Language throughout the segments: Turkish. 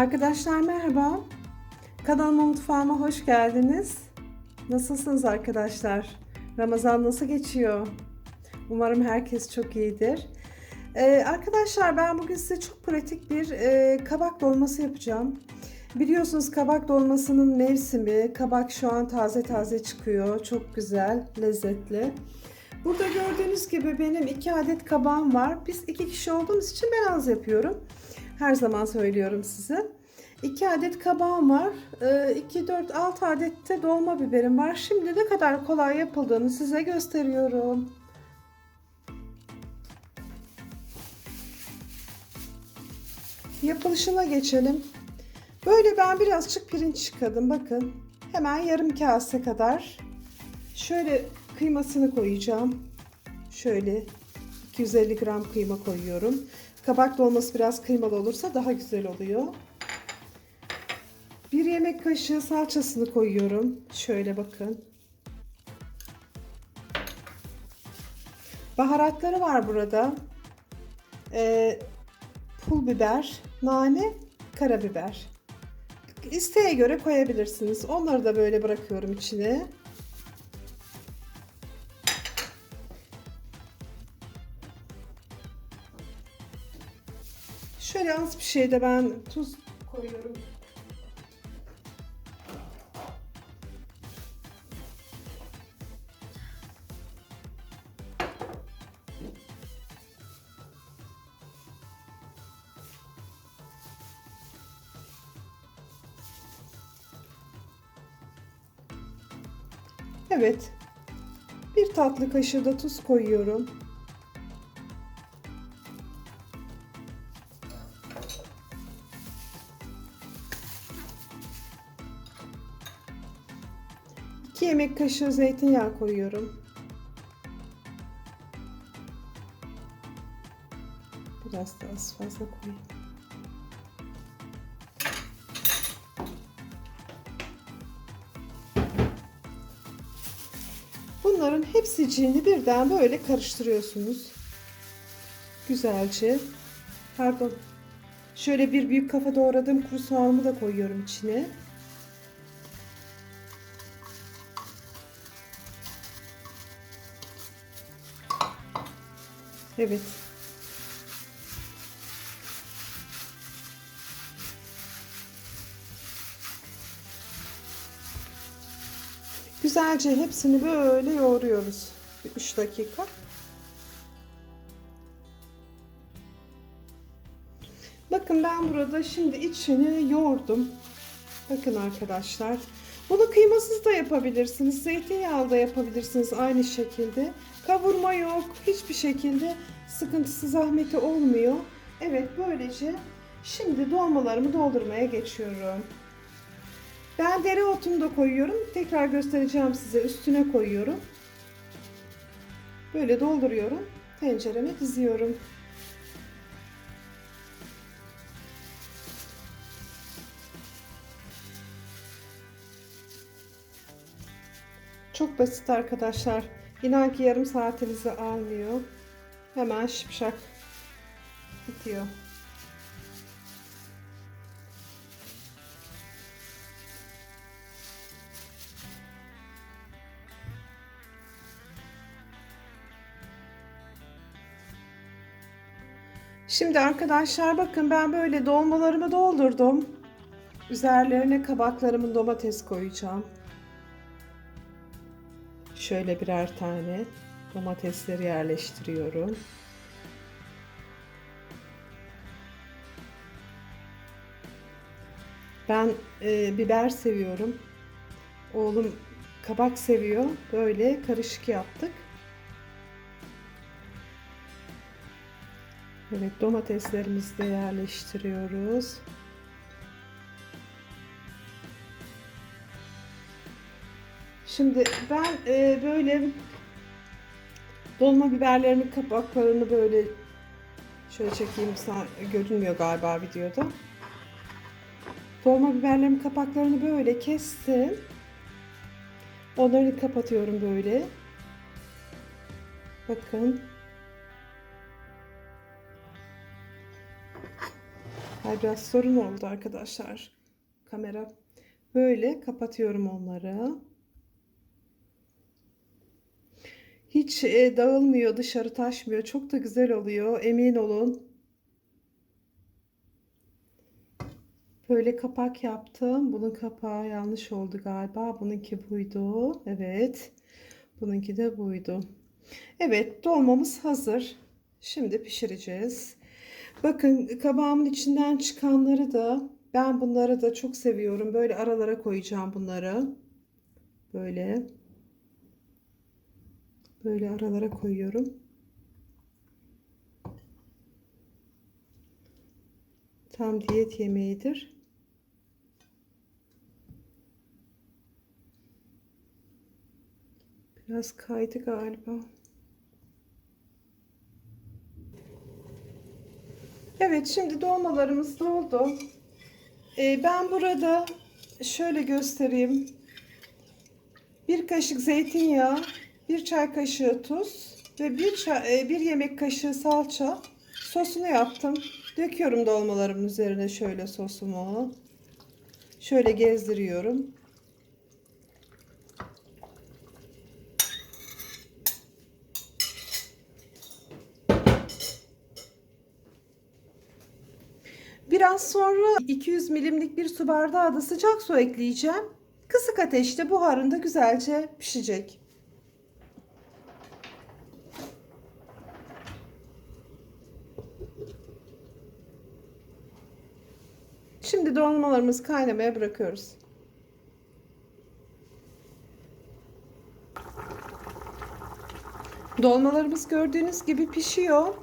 Arkadaşlar merhaba. Kanalıma mutfağıma hoş geldiniz. Nasılsınız arkadaşlar? Ramazan nasıl geçiyor? Umarım herkes çok iyidir. Ee, arkadaşlar ben bugün size çok pratik bir e, kabak dolması yapacağım. Biliyorsunuz kabak dolmasının mevsimi. Kabak şu an taze taze çıkıyor. Çok güzel, lezzetli. Burada gördüğünüz gibi benim iki adet kabağım var. Biz iki kişi olduğumuz için ben az yapıyorum. Her zaman söylüyorum size. 2 adet kabağım var. 2, 4, 6 adet de dolma biberim var. Şimdi ne kadar kolay yapıldığını size gösteriyorum. Yapılışına geçelim. Böyle ben birazcık pirinç yıkadım. Bakın hemen yarım kase kadar. Şöyle kıymasını koyacağım. Şöyle 250 gram kıyma koyuyorum. Kabak dolması biraz kıymalı olursa daha güzel oluyor. Bir yemek kaşığı salçasını koyuyorum. Şöyle bakın. Baharatları var burada. Ee, pul biber, nane, karabiber. İsteğe göre koyabilirsiniz. Onları da böyle bırakıyorum içine. Az bir şey de ben tuz koyuyorum. Evet. Bir tatlı kaşığı da tuz koyuyorum. İki yemek kaşığı zeytinyağı koyuyorum. Biraz da az fazla koyayım. Bunların hepsini birden böyle karıştırıyorsunuz. Güzelce. Pardon. Şöyle bir büyük kafa doğradığım kuru soğanımı da koyuyorum içine. Evet. Güzelce hepsini böyle yoğuruyoruz. 3 dakika. Bakın ben burada şimdi içini yoğurdum. Bakın arkadaşlar. Bunu kıymasız da yapabilirsiniz. Zeytinyağlı da yapabilirsiniz aynı şekilde. Kavurma yok. Hiçbir şekilde sıkıntısı zahmeti olmuyor. Evet böylece şimdi dolmalarımı doldurmaya geçiyorum. Ben dereotunu da koyuyorum. Tekrar göstereceğim size. Üstüne koyuyorum. Böyle dolduruyorum. Tencereme diziyorum. Çok basit arkadaşlar. İnan ki yarım saatinizi almıyor. Hemen şipşak bitiyor. Şimdi arkadaşlar bakın ben böyle dolmalarımı doldurdum. Üzerlerine kabaklarımın domates koyacağım. Şöyle birer tane domatesleri yerleştiriyorum. Ben e, biber seviyorum. Oğlum kabak seviyor. Böyle karışık yaptık. Evet domateslerimizi de yerleştiriyoruz. Şimdi ben e, böyle dolma biberlerimin kapaklarını böyle şöyle çekeyim sana görünmüyor galiba videoda. Dolma biberlerimin kapaklarını böyle kestim. Onları kapatıyorum böyle. Bakın. Ay biraz sorun oldu arkadaşlar. Kamera. Böyle kapatıyorum onları. Hiç e, dağılmıyor, dışarı taşmıyor. Çok da güzel oluyor. Emin olun. Böyle kapak yaptım. Bunun kapağı yanlış oldu galiba. Bununki buydu. Evet. Bununki de buydu. Evet, dolmamız hazır. Şimdi pişireceğiz. Bakın kabağımın içinden çıkanları da ben bunları da çok seviyorum. Böyle aralara koyacağım bunları. Böyle. Böyle aralara koyuyorum. Tam diyet yemeğidir. Biraz kaydı galiba. Evet şimdi dolmalarımız doldu. Ee, ben burada şöyle göstereyim. Bir kaşık zeytinyağı, bir çay kaşığı tuz ve bir, çay, e, bir yemek kaşığı salça sosunu yaptım. Döküyorum dolmalarımın üzerine şöyle sosumu. Şöyle gezdiriyorum. Biraz sonra 200 milimlik bir su bardağı da sıcak su ekleyeceğim. Kısık ateşte buharında güzelce pişecek. Şimdi dolmalarımızı kaynamaya bırakıyoruz. Dolmalarımız gördüğünüz gibi pişiyor.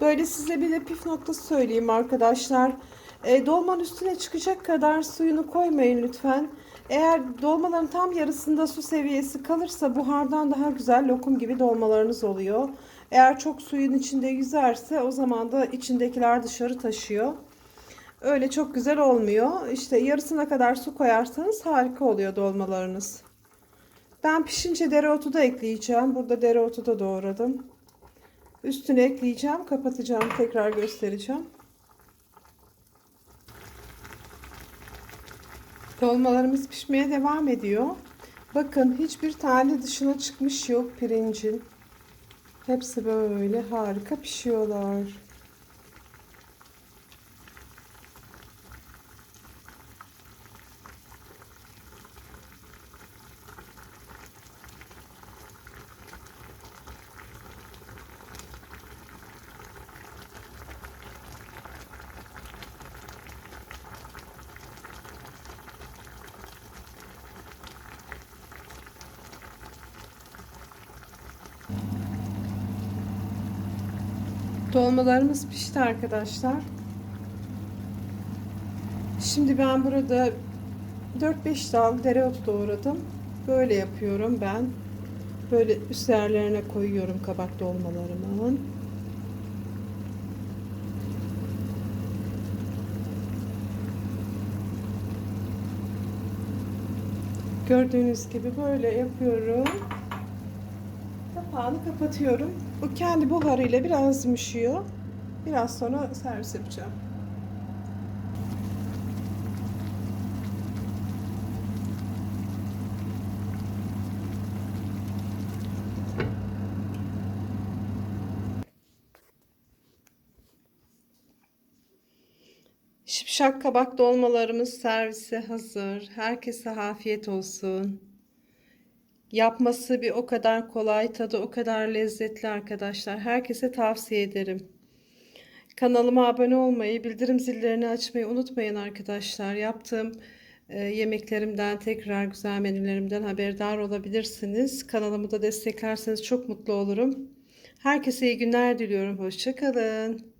Böyle size bir de püf noktası söyleyeyim arkadaşlar. E, dolmanın üstüne çıkacak kadar suyunu koymayın lütfen. Eğer dolmaların tam yarısında su seviyesi kalırsa buhardan daha güzel lokum gibi dolmalarınız oluyor. Eğer çok suyun içinde yüzerse o zaman da içindekiler dışarı taşıyor. Öyle çok güzel olmuyor. İşte yarısına kadar su koyarsanız harika oluyor dolmalarınız. Ben pişince dereotu da ekleyeceğim. Burada dereotu da doğradım. Üstüne ekleyeceğim. Kapatacağım. Tekrar göstereceğim. Dolmalarımız pişmeye devam ediyor. Bakın hiçbir tane dışına çıkmış yok pirincin. Hepsi böyle harika pişiyorlar. Dolmalarımız pişti arkadaşlar. Şimdi ben burada 4-5 dal dereotu doğradım. Böyle yapıyorum ben. Böyle üzerlerine koyuyorum kabak dolmalarımın. Gördüğünüz gibi böyle yapıyorum. Kapağını kapatıyorum. Bu kendi buharıyla biraz yumuşuyor. Biraz sonra servis yapacağım. Şipşak kabak dolmalarımız servise hazır. Herkese afiyet olsun. Yapması bir o kadar kolay, tadı o kadar lezzetli arkadaşlar. Herkese tavsiye ederim. Kanalıma abone olmayı, bildirim zillerini açmayı unutmayın arkadaşlar. Yaptığım e, yemeklerimden, tekrar güzel menülerimden haberdar olabilirsiniz. Kanalımı da desteklerseniz çok mutlu olurum. Herkese iyi günler diliyorum. Hoşçakalın.